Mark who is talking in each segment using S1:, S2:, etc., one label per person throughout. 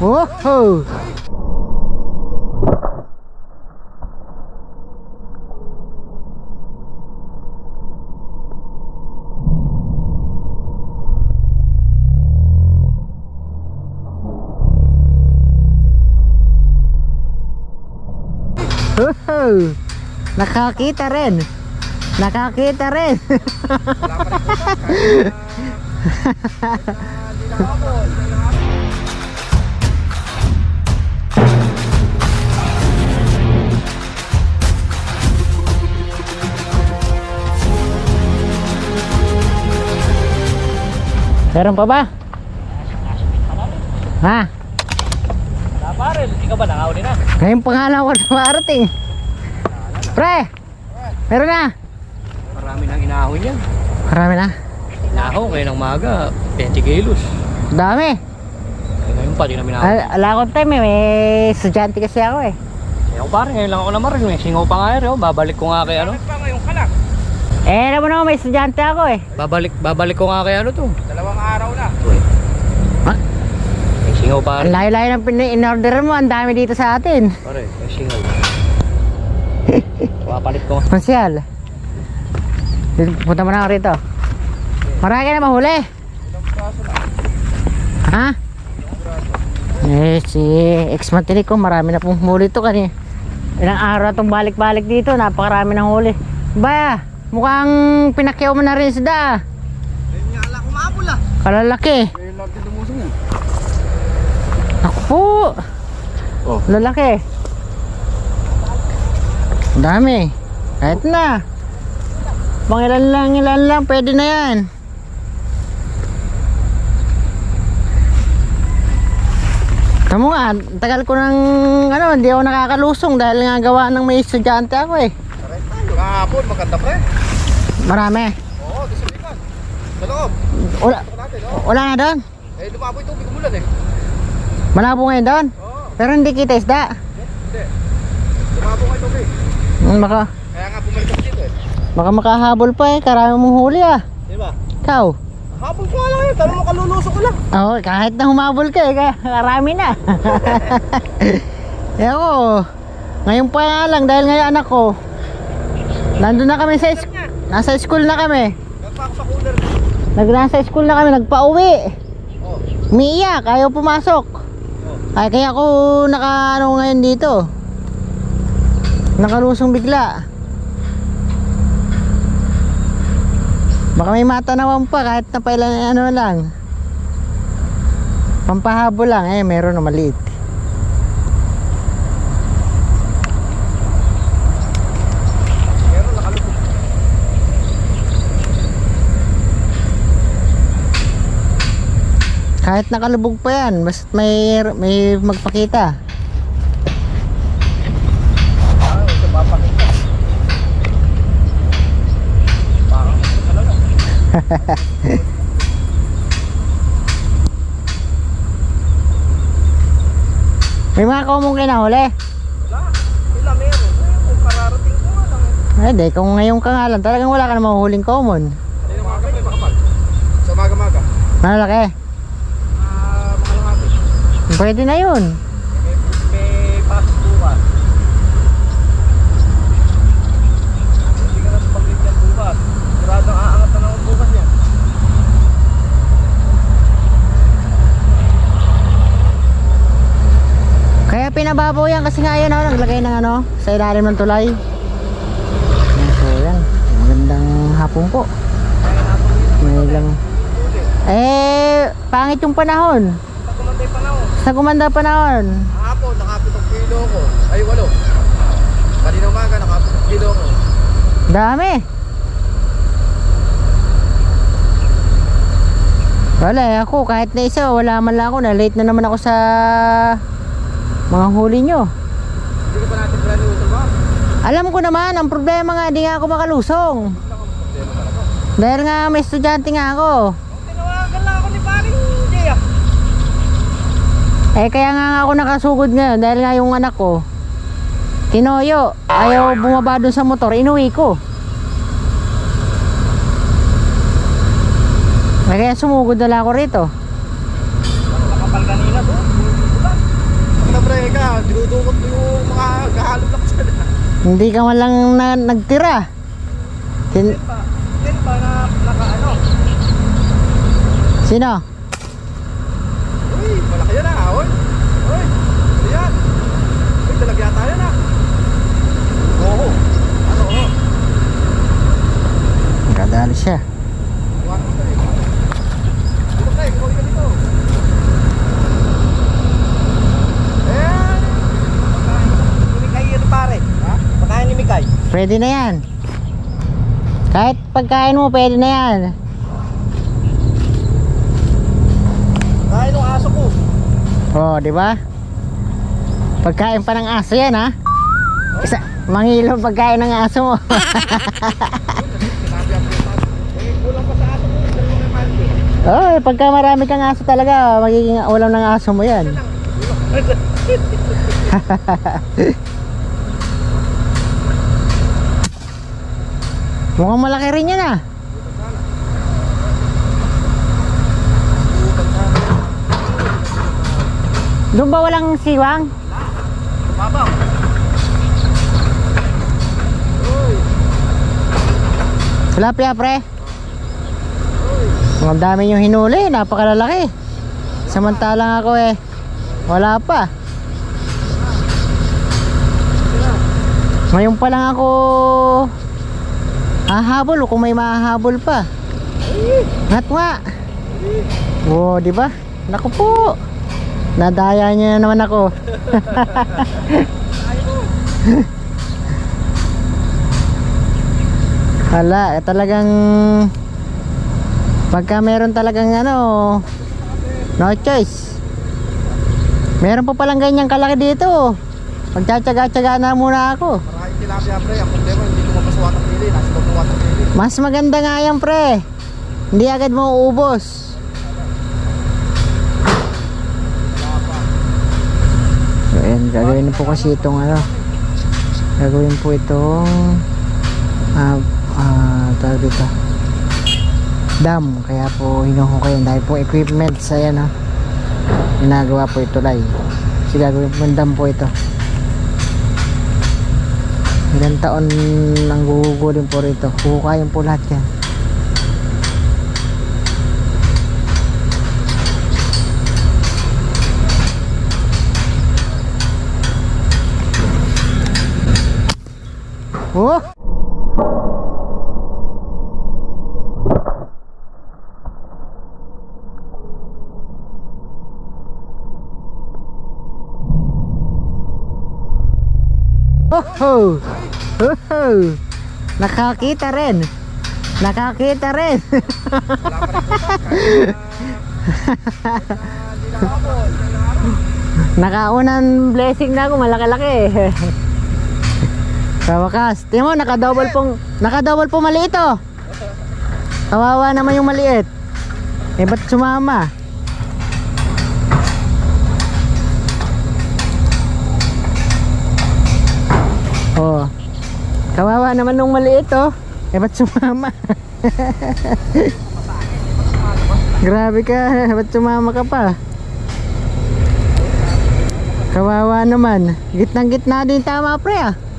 S1: Woohoo! Woohoo! Nakakita rin. Nakakita rin. Meron pa ba? Ha?
S2: Naparel, ikaw ba nakahuli na?
S1: Ngayon pangalan ko na marating. Pre! Meron na!
S2: Marami nang inahon yan.
S1: Marami na.
S2: Inahon ngayon ng maga, 20 kilos.
S1: Dami.
S2: Eh, ngayon pa, di namin inahon.
S1: Al ala akong time eh. May estudyante kasi ako eh.
S2: Eh, ako pare, ngayon lang ako naman May singaw pa nga oh. babalik ko nga kay ano.
S3: pa ngayon ka lang.
S1: Eh, alam mo naman may estudyante ako eh.
S2: Babalik, babalik ko nga kay ano to.
S3: Dalawang araw na.
S1: Ha?
S2: May singaw pare.
S1: Ang layo-layo ng pin- in-order mo. Ang dami dito sa atin.
S2: Pare, may singaw. Papalit ko.
S1: Konsyal. Punta mo na ako rito. Marami ka na mahuli. Ha? Eh, si ex-matinik ko, marami na pong huli to kanina. Ilang araw itong balik-balik dito, napakarami ng huli. Ba, mukhang pinakyaw mo na rin si Da.
S3: Nga lang ah.
S1: Kalalaki.
S3: Lang
S1: po.
S3: Oh.
S1: Lalaki. Ang Dami. Kahit na. Pang ilan lang, ilan lang, pwede na yan. Tamo nga, tagal ko nang, ano, hindi ako nakakalusong dahil nga gawa ng may estudyante ako eh.
S3: Kahapon, maganda pre.
S1: Marami.
S3: Oo, di sa loob.
S1: Wala, wala na doon.
S3: Eh, lumaboy tubig umulan eh.
S1: Malabo ngayon doon.
S3: Oo,
S1: Pero hindi kita isda.
S3: hindi. Lumabo nga tubig.
S1: Hmm, Baka,
S3: Kaya nga bumalik ako dito eh.
S1: baka makahabol pa eh, karami mong huli ah.
S3: Di ba?
S1: Ikaw?
S3: Habol ko lang eh. Tanong mo kalulusok ko lang.
S1: Oo, kahit na humabol ka eh, kaya karami na. eh ako, ngayon pa nga lang dahil ngayon anak ko, nandun na kami sa is- nasa school na kami.
S3: Nagpa ako sa cooler.
S1: Nag nasa school na kami, nagpa-uwi.
S3: Oh.
S1: Umiiyak, ayaw pumasok. Ay, kaya ako naka ano ngayon dito. Nakalusong bigla. Baka may matanawan pa kahit na pailan ano lang. Pampahabol lang eh, meron na maliit.
S3: Meron nakalubog.
S1: Kahit nakalubog pa yan, basta may, may magpakita.
S3: Ano.
S1: May mga komong kinahuli.
S3: Wala. Sila meron. Kung kararating ko nga lang.
S1: Ay, di, kung ngayon ka nga lang, talagang wala ka na mahuhuling common.
S3: Kanina mga makapal. Sa maga-maga.
S1: Malaki. Pwede na yun.
S3: May, may pasok bukas. Hindi ka na paglit yan bukas. Siradong aangat na bukas yan.
S1: Kaya pinababaw yan kasi nga yan oh, naglagay ng ano, sa ilalim ng tulay. So yan, magandang hapon po. May lang. Eh, pangit yung panahon.
S3: Sa kumantay panahon.
S1: Sa gumanda panahon.
S3: Hapon, nakapitong kilo ko. Ay, walo. Kanina umaga, nakapitong kilo ko.
S1: Dami. Wala eh, ako kahit na isa, wala man lang ako. Na late na naman ako sa mga huli nyo.
S3: Hindi ka pa natin new ba?
S1: Alam ko naman, ang problema nga, di nga ako makalusong. Dahil nga may estudyante nga ako.
S3: Tinawagan lang ako ni paring Jay ah.
S1: Eh kaya nga ako nakasugod ngayon dahil nga yung anak ko Tinoyo, ayaw bumaba dun sa motor, inuwi ko Eh, Kaya sumugod na lang ako rito
S3: Nakapal kanina to. Bulan. preka, dinudukot mo yung mga gahalop lang sila.
S1: Hindi ka man lang na, nagtira. Sin,
S3: pa, yan pa na, naka ano.
S1: sino?
S3: Uy, malaki yan ah, oy. Oy, ano yan? Uy, talagya tayo na. Oo. Ano, oo.
S1: Siya.
S3: Pagkain ni Mikay.
S1: Pwede na yan. Kahit pagkain mo, pwede na yan.
S3: Kain ng aso ko.
S1: Oh, di ba? Pagkain pa ng aso yan, ha? Isa, mangilo pagkain ng aso mo. Oh, pagka marami kang aso talaga, magiging ulam ng aso mo yan. Mukhang malaki rin yan, ah. Doon ba walang siwang?
S3: Mabaw. Uy,
S1: Tilapia, pre. Ang dami yung hinuli, napakalalaki. Samantalang ako eh, wala pa. Ngayon pa lang ako hahabol kung may mahahabol pa. Ngatwa. Oo, di ba? Naku po. Nadaya niya naman ako. Hala, eh, talagang pagka meron talagang ano, no choice. Meron pa palang ganyang kalaki dito. Pagtsatsaga-tsaga na muna ako.
S3: maraming tilapia pre. Ang problema, hindi ko mapasuwat ang pili. Nasa loob ng water pili.
S1: Mas maganda nga yan, pre. Hindi agad mo ayan, gagawin po kasi itong ano. Gagawin po itong ah, ah, tawag dito. Dam. Kaya po hinuhukayin dahil po equipment sa yan, ha. Ginagawa po ito lay. Kasi gagawin po dam po ito. Ilang taon nang gugugulin po rito. Huhukayin po lahat yan. Oh! Oh! Oh! Nakakita rin. Nakakita rin. Nakaunang blessing na ako, malaki-laki. Sa wakas. Tingnan mo, naka-double pong, naka-double pong maliit oh. Kawawa naman yung maliit. Eh, ba't sumama? Oh. Kawawa naman nung maliit oh. Eh, ba't sumama? Grabe ka, ba't sumama ka pa? Kawawa naman. Gitnang gitna din tama pre ah.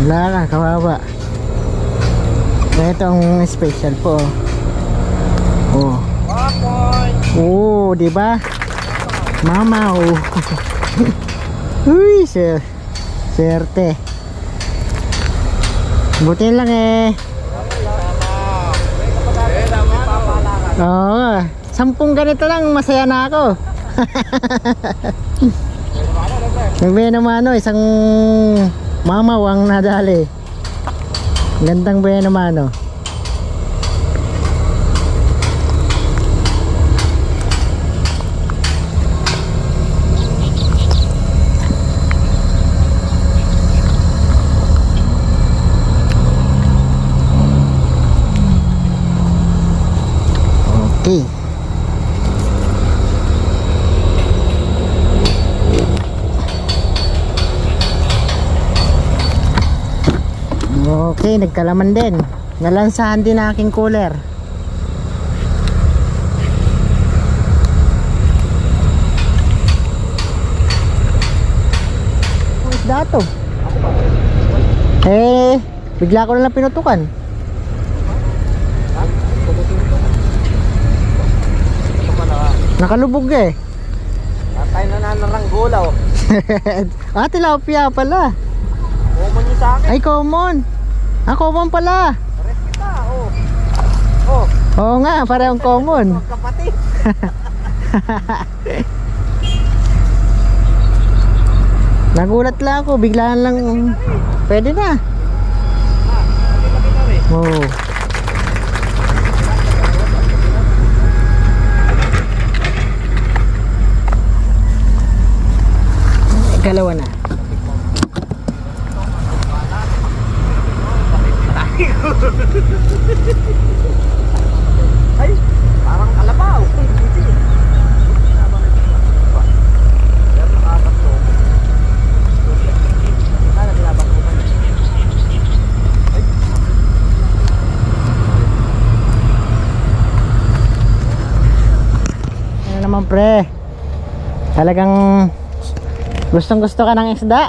S1: Wala ka, kawawa. Ito ang special po. Oh. Oh, di ba? Mama, oh. Uy, sir. Serte. Buti lang eh. Oo. Sampung ganito lang, masaya na ako. Nagbenamano, isang mamaw ang nadali. Gandang benamano. Okay. nagkalaman din nalansahan din aking cooler isda to eh bigla ko nalang pinutukan nakalubog eh
S3: Atay na na ng gulaw.
S1: Ah, pala.
S3: Common yun sa akin.
S1: Ay, common. Ah, common pala.
S3: Pares kita, oh. Oh,
S1: Oo nga, parehong common.
S3: magkapatid.
S1: Nagulat lang ako, bigla lang. Pwede na.
S3: Ah, laki-laki na rin.
S1: Oo. Ikalawa na.
S3: Ay, parang kalabaw. Easy. Pero nakatatlo. Sana tinabak mo kami. Ay,
S1: Ano naman pre? Talagang gustong gusto ka ng isda.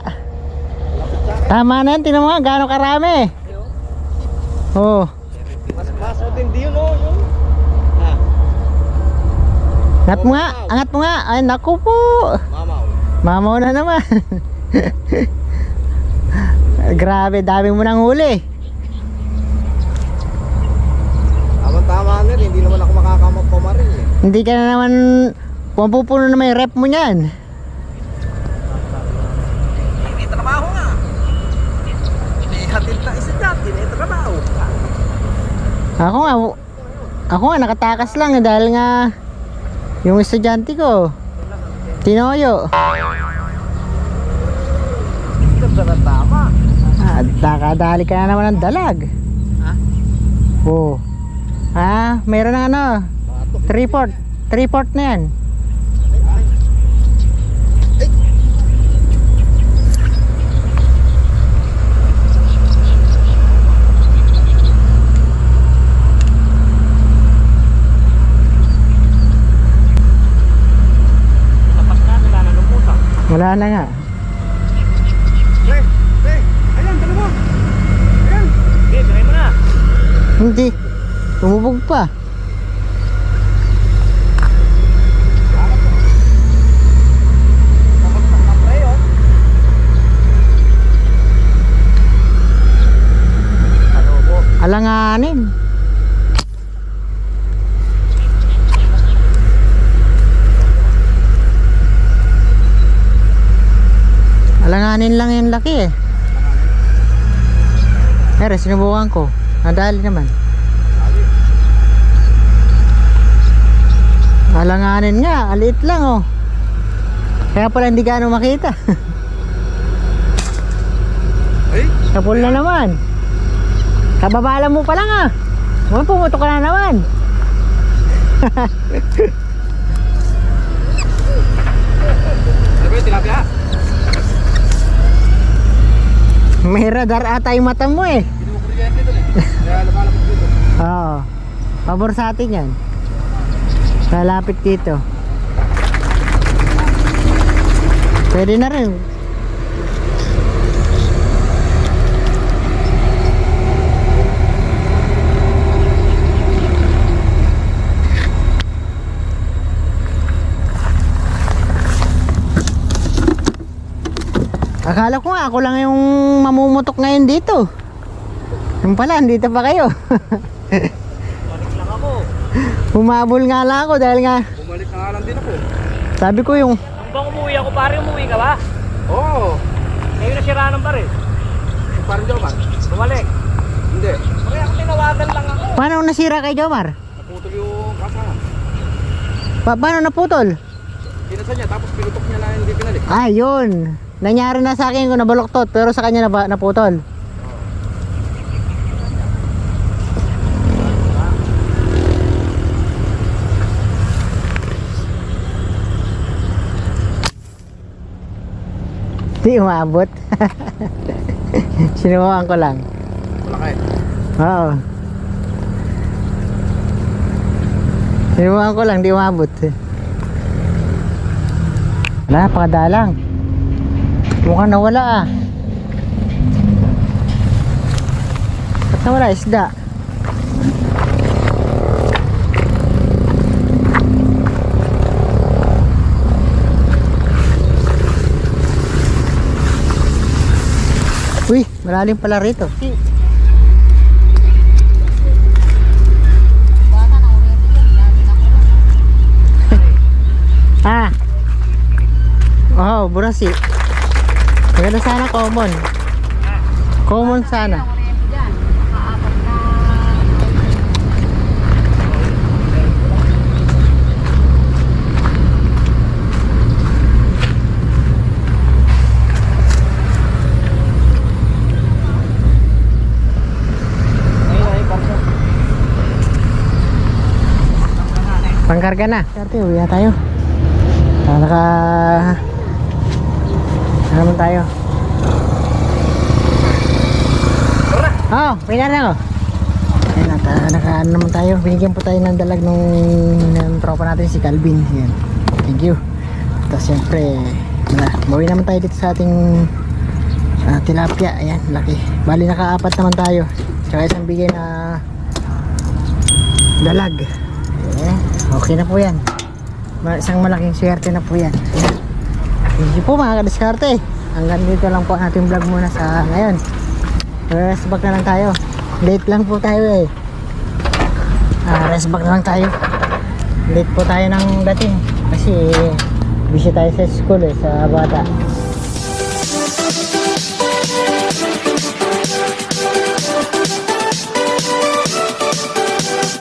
S1: Tama na yan, tinan mo nga, gaano karami. Oh.
S3: mas mas matindi yun, oh.
S1: Angat mo nga, angat mo nga. Ay, naku po.
S3: mamaw.
S1: Mamaw na naman. Grabe, dami mo nang huli.
S3: Tama-tama nga rin, hindi naman ako makakamap pa marin eh.
S1: Hindi ka na naman pupuno na may rep mo niyan.
S3: Hindi trabaho nga. Hindi hatid na isa dyan, hindi trabaho.
S1: Ako nga, ako nga nakatakas lang eh, dahil nga yung estudyante ko, tinoyo.
S3: Ganda na tama.
S1: Ah, nakadali ka na naman ng dalag.
S3: Ha?
S1: Oo. Ah, mayroon ng ano. 3-port. 3-port na yan.
S2: Wala na lumutak.
S1: Wala na nga.
S3: Pre, pre, ayan, dalawa. Ayan.
S2: Sige, try mo na.
S1: Hindi. Tumubog pa. Alanganin. Alanganin lang yung laki eh. Pero sinubukan ko. Nadali naman. Alanganin nga, aliit lang oh. Kaya pala hindi gaano makita.
S3: Ay,
S1: Kapul na naman. Kababala mo pa lang ah. Mga pumutok ka na naman.
S3: ano ba yung tilapia?
S1: May radar ata yung mata mo eh.
S3: Hindi mo kuryente doon eh. Kaya lumalabas dito.
S1: Oo. Pabor sa atin yan. Lalapit dito. Pwede na rin. Akala ko nga ako lang yung mamumutok ngayon dito. Yung pala, andito pa kayo. Humabol nga lang ako dahil nga
S3: Bumalik na nga lang din ako.
S1: sabi ko yung
S2: Nung bang umuwi ako, pare umuwi ka ba?
S3: Oo. Oh,
S2: Ngayon nasira ng bar eh.
S3: yung parang Joman.
S2: Bumalik.
S3: Hindi.
S2: Pare ako tinawagan lang ako.
S1: paano nasira kay Jomar?
S3: Naputol yung kasama.
S1: Pa paano naputol?
S3: Pinasa niya, tapos pinutok niya na hindi pinalik.
S1: Ah, yun. Nangyari na sa akin kung nabaloktot pero sa kanya na naputol. Di umabot. Sinubukan ko lang.
S3: Wala kayo.
S1: Oo. Sinubukan ko lang, di umabot. Wala, pakadalang. Mukhang nawala ah. Ba't nawala isda? Uy, malalim pala rito. ah. Oh, burasi. Maganda sana common. Common sana. Pangkarga na. Karte, uwi na tayo. Ah, naka... Naman tayo? Oh, pina na ako. Ayun at ah, naka ano naman tayo. Binigyan po tayo ng dalag nung, ng tropa natin si Calvin. Yan. Thank you. Tapos siyempre, na, bawi naman tayo dito sa ating ah, tilapia. Ayan, laki. Bali nakaapat naman tayo. Tsaka isang bigay na dalag. Okay na po yan. Isang malaking swerte na po yan. Thank you po mga kadiskarte. Hanggang dito lang po ating vlog muna sa ngayon. Rest back na lang tayo. Late lang po tayo eh. Ah, rest back na lang tayo. Late po tayo ng dating. Kasi busy tayo sa school eh, sa bata.